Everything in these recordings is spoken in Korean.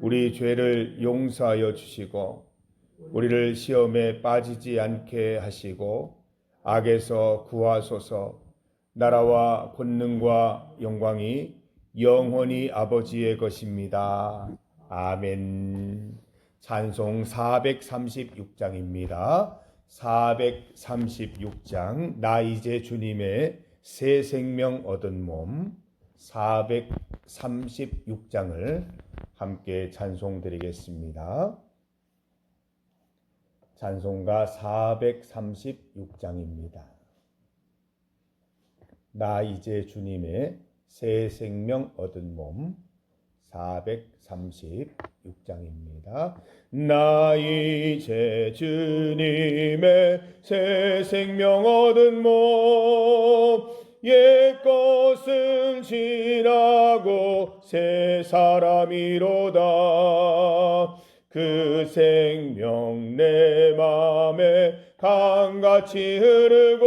우리 죄를 용서하여 주시고 우리를 시험에 빠지지 않게 하시고 악에서 구하소서 나라와 권능과 영광이 영원히 아버지의 것입니다. 아멘. 찬송 436장입니다. 436장 나 이제 주님의 새 생명 얻은 몸 436장을 함께 찬송 드리겠습니다. 찬송가 436장입니다. 나 이제 주님의 새 생명 얻은 몸 436장입니다. 나 이제 주님의 새 생명 얻은 몸 옛 것은 지나고 새 사람이로다. 그 생명 내 맘에 강같이 흐르고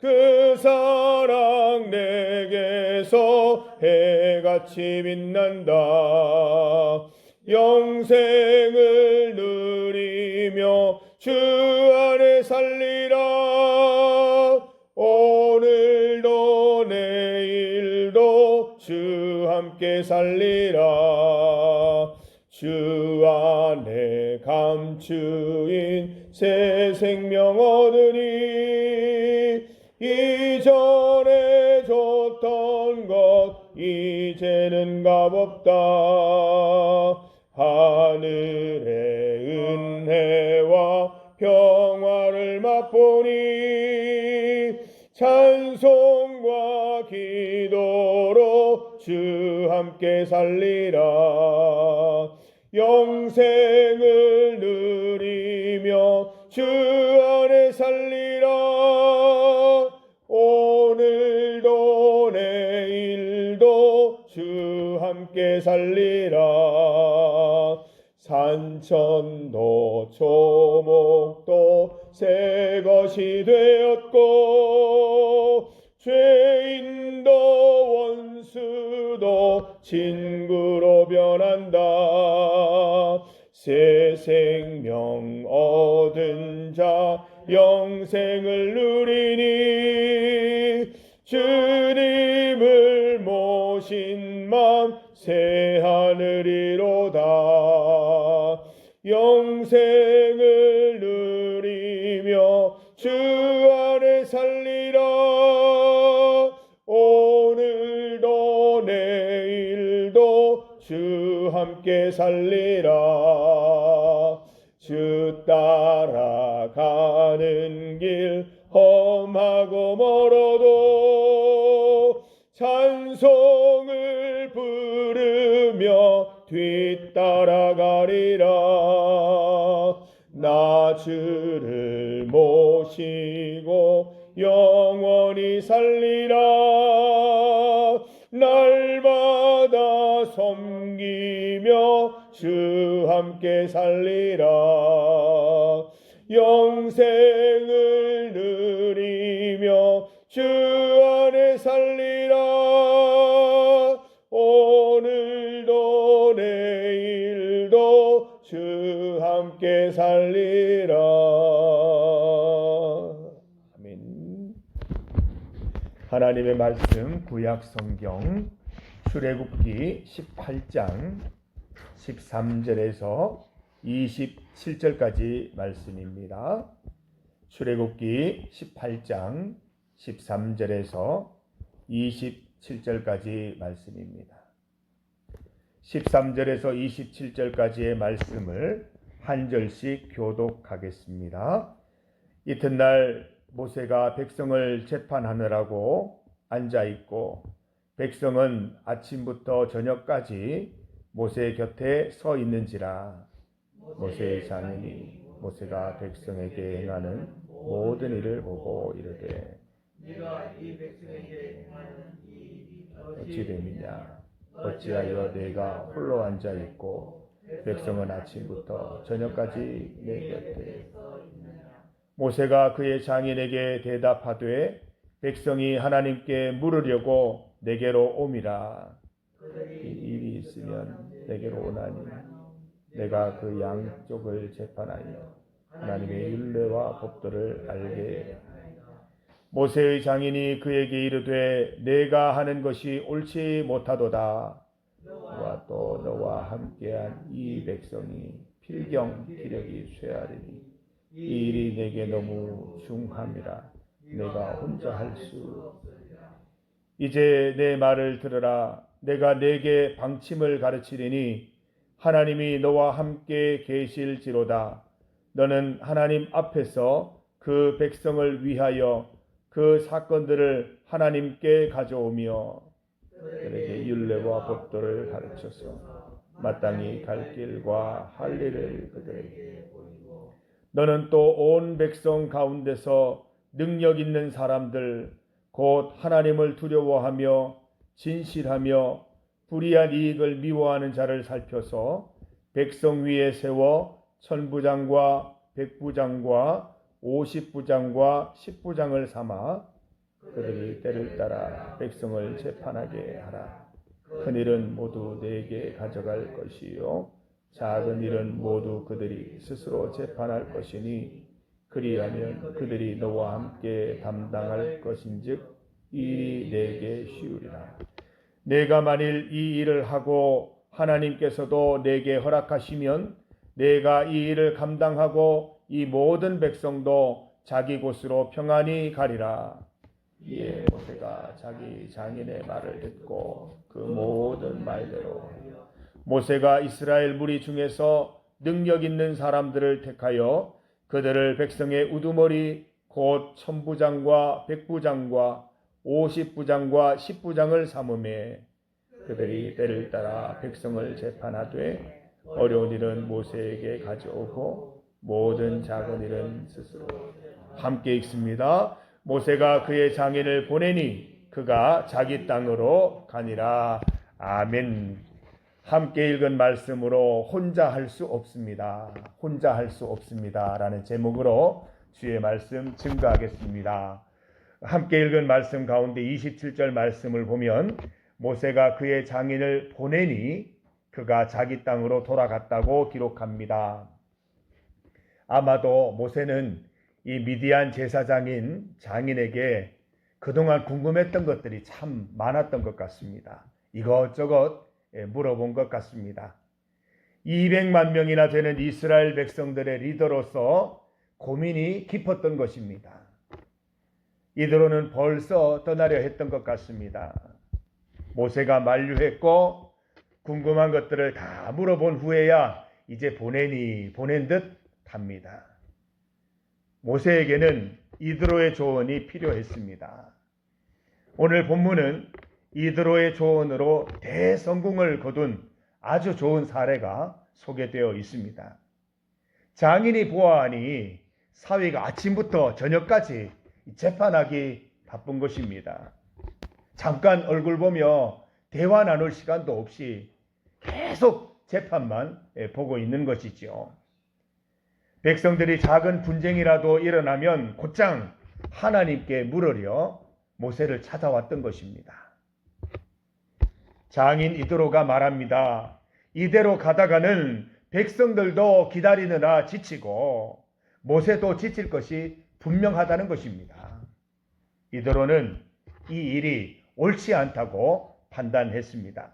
그 사랑 내게서 해같이 빛난다. 영생을 누리며 주 안에 살리 함께 살리라. 주 안에 감추인 새 생명 얻으니 이전에 줬던 것 이제는 값없다 살리라. 영생을 누리며 주 맘새 하늘이 나 주를 모시고 영원히 살리라. 날마다 섬기며 주 함께 살리라 하나님의 말씀 구약 성경 출애굽기 18장 13절에서 27절까지 말씀입니다. 출애굽기 18장 13절에서 27절까지 말씀입니다. 13절에서 27절까지의 말씀을 한 절씩 교독하겠습니다. 이튿날 모세가 백성을 재판하느라고 앉아 있고 백성은 아침부터 저녁까지 모세 곁에 서 있는지라. 모세의 장인이 모세가 백성에게 행하는 모든 일을 보고 이르되 네가 이 백성에게 행하는 이 일이 어찌 됨이냐? 어찌하여 내가 홀로 앉아 있고 백성은 아침부터 저녁까지 내 곁에 모세가 그의 장인에게 대답하되 백성이 하나님께 물으려고 내게로 오미라. 이 일이 있으면 내게로 오나니 내가 그 양쪽을 재판하여 하나님의 율례와 법도를 알게 모세의 장인이 그에게 이르되 내가 하는 것이 옳지 못하도다. 너와 또 너와 함께한 이 백성이 필경 기력이 쇠하리니 이 일이 내게 너무 중함이라 내가 혼자 할 수 이제 내 말을 들으라. 내가 내게 방침을 가르치리니 하나님이 너와 함께 계실지로다. 너는 하나님 앞에서 그 백성을 위하여 그 사건들을 하나님께 가져오며 그들에게 율례와 법도를 가르쳐서 마땅히 갈 길과 할 일을 그들에게 너는 또 온 백성 가운데서 능력 있는 사람들 곧 하나님을 두려워하며 진실하며 불의한 이익을 미워하는 자를 살펴서 백성 위에 세워 천부장과 백부장과 오십부장과 십부장을 삼아 그들이 때를 따라 백성을 재판하게 하라. 큰 일은 모두 내게 가져갈 것이요 작은 일은 모두 그들이 스스로 재판할 것이니 그리하면 그들이 너와 함께 담당할 것인즉 이 일이 내게 쉬우리라. 내가 만일 이 일을 하고 하나님께서도 내게 허락하시면 내가 이 일을 감당하고 이 모든 백성도 자기 곳으로 평안히 가리라. 이에 모세가 자기 장인의 말을 듣고 그 모든 말대로 모세가 이스라엘 무리 중에서 능력 있는 사람들을 택하여 그들을 백성의 우두머리 곧 천부장과 백부장과 오십부장과 십부장을 삼음해 그들이 때를 따라 백성을 재판하되 어려운 일은 모세에게 가져오고 모든 작은 일은 스스로 함께 읽습니다. 모세가 그의 장인을 보내니 그가 자기 땅으로 가니라. 아멘. 함께 읽은 말씀으로 혼자 할 수 없습니다. 혼자 할 수 없습니다. 라는 제목으로 주의 말씀 증거하겠습니다. 함께 읽은 말씀 가운데 27절 말씀을 보면 모세가 그의 장인을 보내니 그가 자기 땅으로 돌아갔다고 기록합니다. 아마도 모세는 이 미디안 제사장인 장인에게 그동안 궁금했던 것들이 참 많았던 것 같습니다. 이것저것 예, 물어본 것 같습니다. 200만 명이나 되는 이스라엘 백성들의 리더로서 고민이 깊었던 것입니다. 이대로는 벌써 떠나려 했던 것 같습니다. 모세가 만류했고 궁금한 것들을 다 물어본 후에야 이제 보내니 보낸 듯 합니다. 모세에게는 이드로의 조언이 필요했습니다. 오늘 본문은 이드로의 조언으로 대성공을 거둔 아주 좋은 사례가 소개되어 있습니다. 장인이 보아하니 사위가 아침부터 저녁까지 재판하기 바쁜 것입니다. 잠깐 얼굴 보며 대화 나눌 시간도 없이 계속 재판만 보고 있는 것이지요. 백성들이 작은 분쟁이라도 일어나면 곧장 하나님께 물으려 모세를 찾아왔던 것입니다. 장인 이드로가 말합니다. 이대로 가다가는 백성들도 기다리느라 지치고 모세도 지칠 것이 분명하다는 것입니다. 이드로는 이 일이 옳지 않다고 판단했습니다.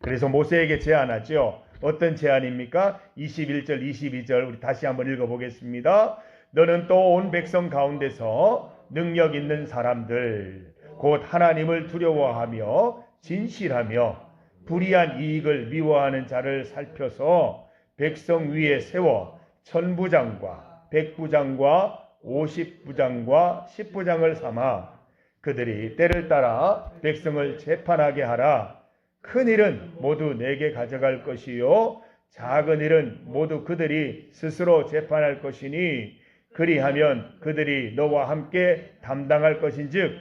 그래서 모세에게 제안하죠. 어떤 제안입니까? 21절, 22절 우리 다시 한번 읽어보겠습니다. 너는 또 온 백성 가운데서 능력 있는 사람들, 곧 하나님을 두려워하며 진실하며 불의한 이익을 미워하는 자를 살펴서 백성 위에 세워 천부장과 백부장과 오십부장과 십부장을 삼아 그들이 때를 따라 백성을 재판하게 하라. 큰 일은 모두 내게 가져갈 것이요 작은 일은 모두 그들이 스스로 재판할 것이니 그리하면 그들이 너와 함께 담당할 것인즉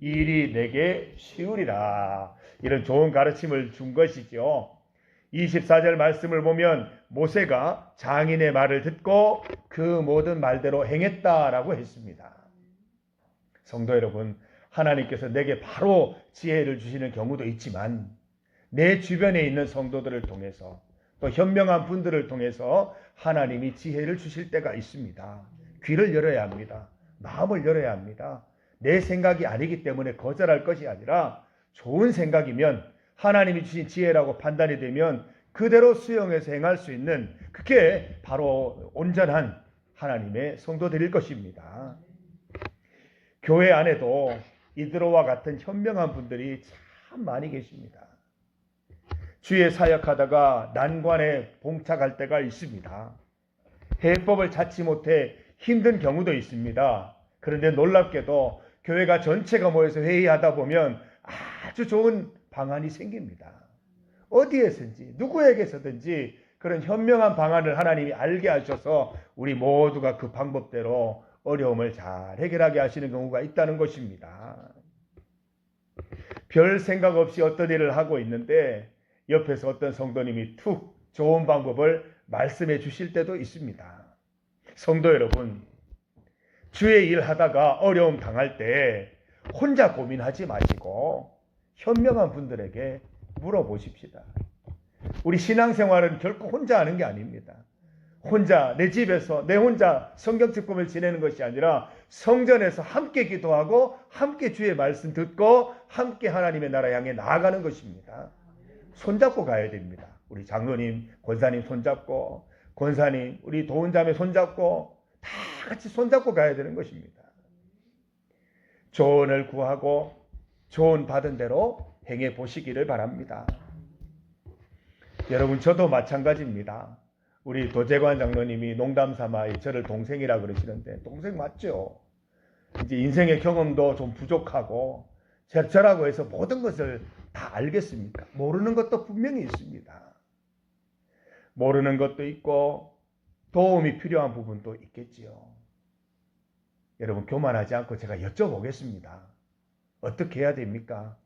이 일이 내게 쉬우리라. 이런 좋은 가르침을 준 것이죠. 24절 말씀을 보면 모세가 장인의 말을 듣고 그 모든 말대로 행했다라고 했습니다. 성도 여러분, 하나님께서 내게 바로 지혜를 주시는 경우도 있지만 내 주변에 있는 성도들을 통해서 또 현명한 분들을 통해서 하나님이 지혜를 주실 때가 있습니다. 귀를 열어야 합니다. 마음을 열어야 합니다. 내 생각이 아니기 때문에 거절할 것이 아니라 좋은 생각이면 하나님이 주신 지혜라고 판단이 되면 그대로 수용해서 행할 수 있는 그게 바로 온전한 하나님의 성도들일 것입니다. 교회 안에도 이들과 같은 현명한 분들이 참 많이 계십니다. 주의 사역하다가 난관에 봉착할 때가 있습니다. 해법을 찾지 못해 힘든 경우도 있습니다. 그런데 놀랍게도 교회가 전체가 모여서 회의하다 보면 아주 좋은 방안이 생깁니다. 어디에서든지 누구에게서든지 그런 현명한 방안을 하나님이 알게 하셔서 우리 모두가 그 방법대로 어려움을 잘 해결하게 하시는 경우가 있다는 것입니다. 별 생각 없이 어떤 일을 하고 있는데 옆에서 어떤 성도님이 툭 좋은 방법을 말씀해 주실 때도 있습니다. 성도 여러분, 주의 일 하다가 어려움 당할 때 혼자 고민하지 마시고 현명한 분들에게 물어보십시다. 우리 신앙생활은 결코 혼자 하는 게 아닙니다. 혼자 내 집에서 내 혼자 성경 특공을 지내는 것이 아니라 성전에서 함께 기도하고 함께 주의 말씀 듣고 함께 하나님의 나라 향해 나아가는 것입니다. 손잡고 가야 됩니다. 우리 장로님, 권사님 손잡고 권사님, 우리 도훈자매 손잡고 다 같이 손잡고 가야 되는 것입니다. 조언을 구하고 조언 받은 대로 행해 보시기를 바랍니다. 여러분 저도 마찬가지입니다. 우리 도재관 장로님이 농담 삼아 저를 동생이라 그러시는데 동생 맞죠? 이제 인생의 경험도 좀 부족하고 저- 저라고 해서 모든 것을 다 알겠습니까? 모르는 것도 분명히 있습니다. 모르는 것도 있고 도움이 필요한 부분도 있겠지요. 여러분 교만하지 않고 제가 여쭤보겠습니다. 어떻게 해야 됩니까?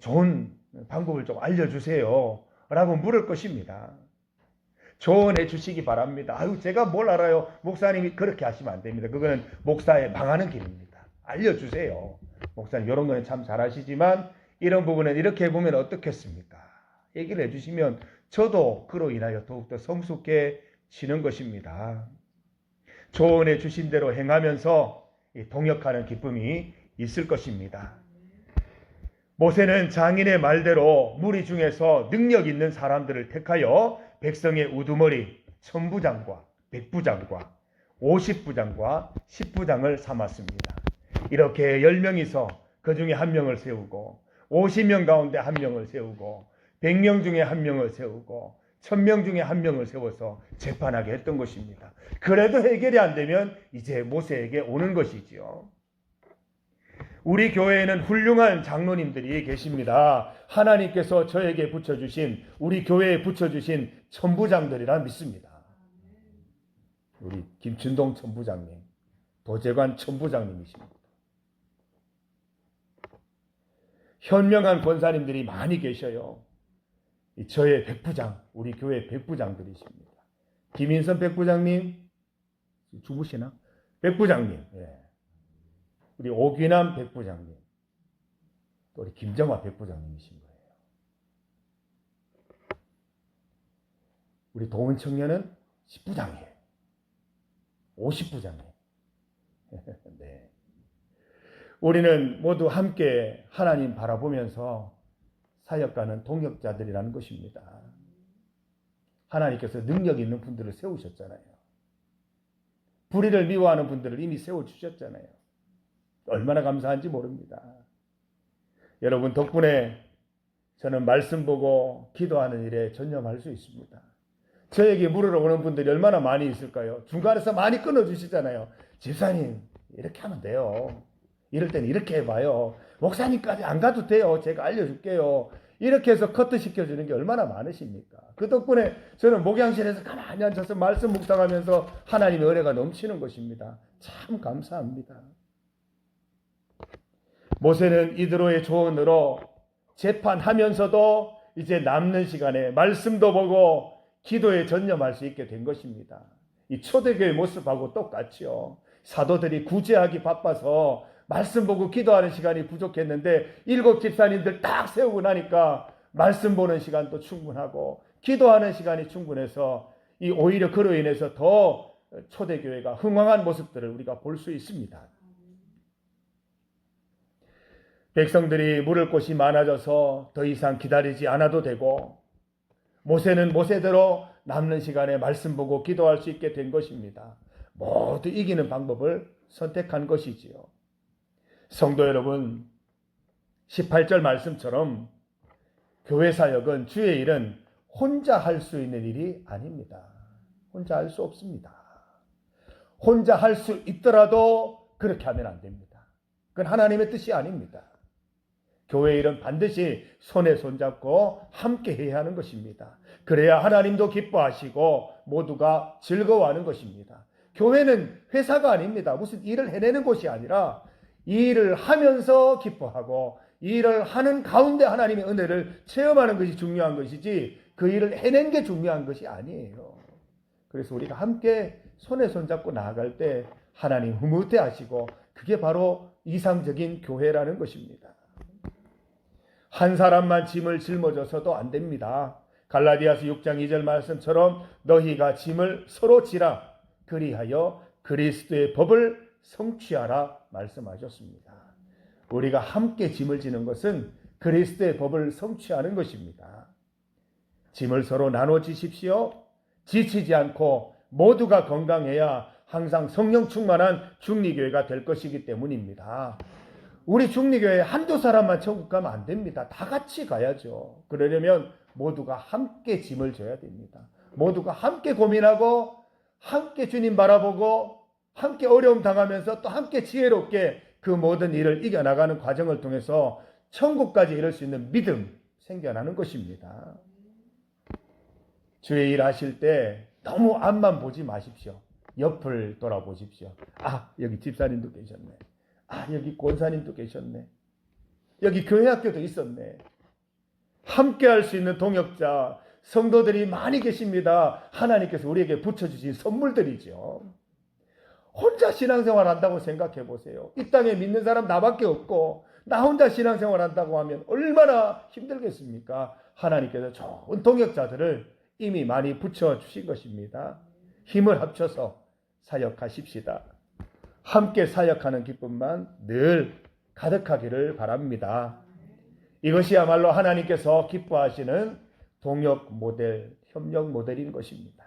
좋은 방법을 좀 알려주세요. 라고 물을 것입니다. 조언해 주시기 바랍니다. 아유, 제가 뭘 알아요? 목사님이 그렇게 하시면 안 됩니다. 그거는 목사의 망하는 길입니다. 알려주세요. 목사님, 이런 거는 참 잘하시지만, 이런 부분은 이렇게 해보면 어떻겠습니까? 얘기를 해주시면 저도 그로 인하여 더욱더 성숙해지는 것입니다. 조언해 주신 대로 행하면서 이 동역하는 기쁨이 있을 것입니다. 모세는 장인의 말대로 무리 중에서 능력 있는 사람들을 택하여 백성의 우두머리 천부장과 백부장과 오십부장과 십부장을 삼았습니다. 이렇게 열 명이서 그 중에 한 명을 세우고 오십 명 가운데 한 명을 세우고 백명 중에 한 명을 세우고 천명 중에 한 명을 세워서 재판하게 했던 것입니다. 그래도 해결이 안 되면 이제 모세에게 오는 것이지요. 우리 교회에는 훌륭한 장로님들이 계십니다. 하나님께서 저에게 붙여주신, 우리 교회에 붙여주신 천부장들이라 믿습니다. 우리 김춘동 천부장님, 도재관 천부장님이십니다. 현명한 권사님들이 많이 계셔요. 이 저의 백부장, 우리 교회 백부장들이십니다. 김인선 백부장님, 주부시나? 백부장님, 예. 우리 오귀남 백부장님, 또 우리 김정화 백부장님이신 거예요. 우리 도원 청년은 10부장이에요. 50부장이에요. 네. 우리는 모두 함께 하나님 바라보면서 사역가는 동역자들이라는 것입니다. 하나님께서 능력 있는 분들을 세우셨잖아요. 불의를 미워하는 분들을 이미 세워주셨잖아요. 얼마나 감사한지 모릅니다. 여러분 덕분에 저는 말씀 보고 기도하는 일에 전념할 수 있습니다. 저에게 물으러 오는 분들이 얼마나 많이 있을까요? 중간에서 많이 끊어주시잖아요. 집사님, 이렇게 하면 돼요. 이럴 때는 이렇게 해봐요. 목사님까지 안 가도 돼요. 제가 알려줄게요. 이렇게 해서 커트 시켜주는 게 얼마나 많으십니까? 그 덕분에 저는 목양실에서 가만히 앉아서 말씀 묵상하면서 하나님의 은혜가 넘치는 것입니다. 참 감사합니다. 모세는 이드로의 조언으로 재판하면서도 이제 남는 시간에 말씀도 보고 기도에 전념할 수 있게 된 것입니다. 이 초대교회 모습하고 똑같지요. 사도들이 구제하기 바빠서 말씀 보고 기도하는 시간이 부족했는데 일곱 집사님들 딱 세우고 나니까 말씀 보는 시간도 충분하고 기도하는 시간이 충분해서 이 오히려 그로 인해서 더 초대교회가 흥왕한 모습들을 우리가 볼 수 있습니다. 백성들이 물을 곳이 많아져서 더 이상 기다리지 않아도 되고 모세는 모세대로 남는 시간에 말씀 보고 기도할 수 있게 된 것입니다. 모두 이기는 방법을 선택한 것이지요. 성도 여러분, 18절 말씀처럼 교회 사역은 주의 일은 혼자 할 수 있는 일이 아닙니다. 혼자 할 수 없습니다. 혼자 할 수 있더라도 그렇게 하면 안 됩니다. 그건 하나님의 뜻이 아닙니다. 교회 일은 반드시 손에 손잡고 함께 해야 하는 것입니다. 그래야 하나님도 기뻐하시고 모두가 즐거워하는 것입니다. 교회는 회사가 아닙니다. 무슨 일을 해내는 곳이 아니라 이 일을 하면서 기뻐하고 이 일을 하는 가운데 하나님의 은혜를 체험하는 것이 중요한 것이지 그 일을 해낸 게 중요한 것이 아니에요. 그래서 우리가 함께 손에 손잡고 나아갈 때 하나님 흐뭇해 하시고 그게 바로 이상적인 교회라는 것입니다. 한 사람만 짐을 짊어져서도 안 됩니다. 갈라디아서 6장 2절 말씀처럼 너희가 짐을 서로 지라 그리하여 그리스도의 법을 성취하라 말씀하셨습니다. 우리가 함께 짐을 지는 것은 그리스도의 법을 성취하는 것입니다. 짐을 서로 나눠 지십시오. 지치지 않고 모두가 건강해야 항상 성령 충만한 중리교회가 될 것이기 때문입니다. 우리 중리교회 한두 사람만 천국 가면 안 됩니다. 다 같이 가야죠. 그러려면 모두가 함께 짐을 져야 됩니다. 모두가 함께 고민하고 함께 주님 바라보고 함께 어려움 당하면서 또 함께 지혜롭게 그 모든 일을 이겨나가는 과정을 통해서 천국까지 이룰 수 있는 믿음 생겨나는 것입니다. 주의 일 하실 때 너무 앞만 보지 마십시오. 옆을 돌아보십시오. 아, 여기 집사님도 계셨네. 아, 여기 권사님도 계셨네. 여기 교회 학교도 있었네. 함께 할 수 있는 동역자, 성도들이 많이 계십니다. 하나님께서 우리에게 붙여주신 선물들이죠. 혼자 신앙생활 한다고 생각해 보세요. 이 땅에 믿는 사람 나밖에 없고, 나 혼자 신앙생활 한다고 하면 얼마나 힘들겠습니까? 하나님께서 좋은 동역자들을 이미 많이 붙여 주신 것입니다. 힘을 합쳐서 사역하십시다. 함께 사역하는 기쁨만 늘 가득하기를 바랍니다. 이것이야말로 하나님께서 기뻐하시는 동역 모델, 협력 모델인 것입니다.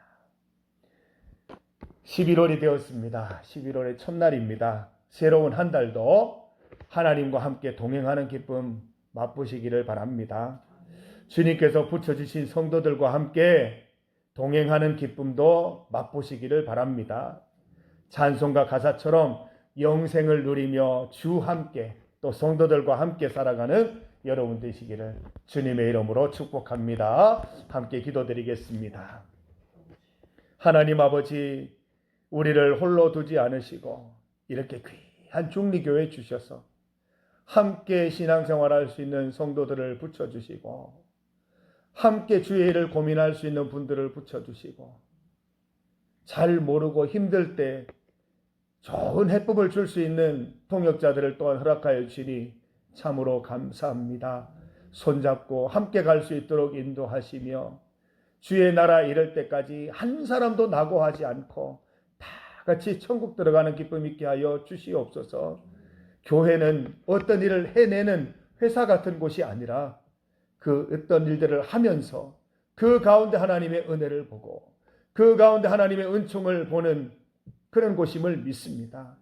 11월이 되었습니다. 11월의 첫날입니다. 새로운 한 달도 하나님과 함께 동행하는 기쁨 맛보시기를 바랍니다. 주님께서 붙여주신 성도들과 함께 동행하는 기쁨도 맛보시기를 바랍니다. 찬송가 가사처럼 영생을 누리며 주 함께 또 성도들과 함께 살아가는 여러분 되시기를 주님의 이름으로 축복합니다. 함께 기도드리겠습니다. 하나님 아버지, 우리를 홀로 두지 않으시고 이렇게 귀한 중리교회 주셔서 함께 신앙생활할 수 있는 성도들을 붙여주시고 함께 주의 일을 고민할 수 있는 분들을 붙여주시고 잘 모르고 힘들 때 좋은 해법을 줄 수 있는 통역자들을 또한 허락하여 주시니 참으로 감사합니다. 손잡고 함께 갈 수 있도록 인도하시며 주의 나라 이럴 때까지 한 사람도 낙오하지 않고 다 같이 천국 들어가는 기쁨 있게 하여 주시옵소서. 교회는 어떤 일을 해내는 회사 같은 곳이 아니라 그 어떤 일들을 하면서 그 가운데 하나님의 은혜를 보고 그 가운데 하나님의 은총을 보는 그런 곳임을 믿습니다.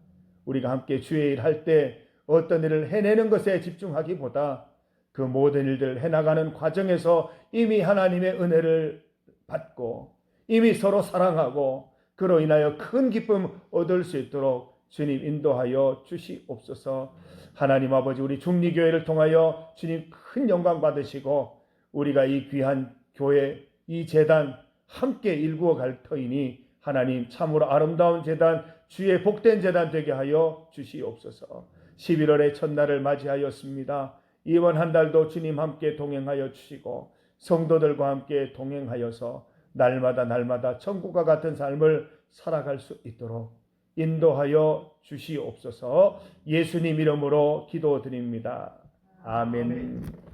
우리가 함께 주의 일 할 때 어떤 일을 해내는 것에 집중하기보다 그 모든 일들을 해나가는 과정에서 이미 하나님의 은혜를 받고 이미 서로 사랑하고 그로 인하여 큰 기쁨 얻을 수 있도록 주님 인도하여 주시옵소서. 하나님 아버지 우리 중리교회를 통하여 주님 큰 영광 받으시고 우리가 이 귀한 교회, 이 재단 함께 일구어 갈 터이니 하나님 참으로 아름다운 재단, 주의 복된 재단 되게 하여 주시옵소서. 11월의 첫날을 맞이하였습니다. 이번 한 달도 주님 함께 동행하여 주시고 성도들과 함께 동행하여서 날마다 날마다 천국과 같은 삶을 살아갈 수 있도록 인도하여 주시옵소서 예수님 이름으로 기도드립니다. 아멘.